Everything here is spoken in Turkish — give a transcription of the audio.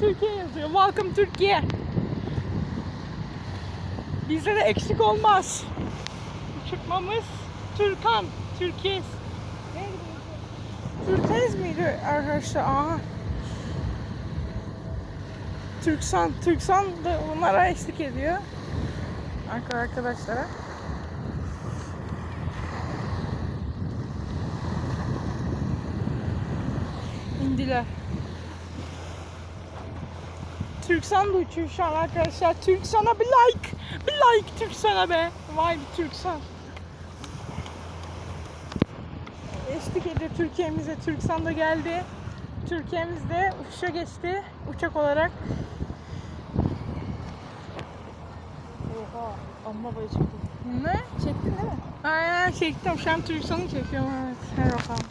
Türkiye yazıyor. Welcome Türkiye. Bizde de eksik olmaz. Uçurtmamız Türkan. Türkiye. Türkez miydi arkadaşlar? Aha. Türksan. Türksan da onlara eşlik ediyor. Arka arkadaşlara. İndiler. Türksan da uçuyor şu an arkadaşlar. Türksan'a bir like. Bir like Türksan'a be. Vay bir Türksan. Eşlik ediyor Türkiye'mize. Türksan da geldi. Türkiye'mizde uçuşa geçti. Uçak olarak. Oha. Amma bayı çektim. Ne? Çektin değil mi? Aynen çektim. Şu an Türksan'ı çekiyorum evet. Her bakalım.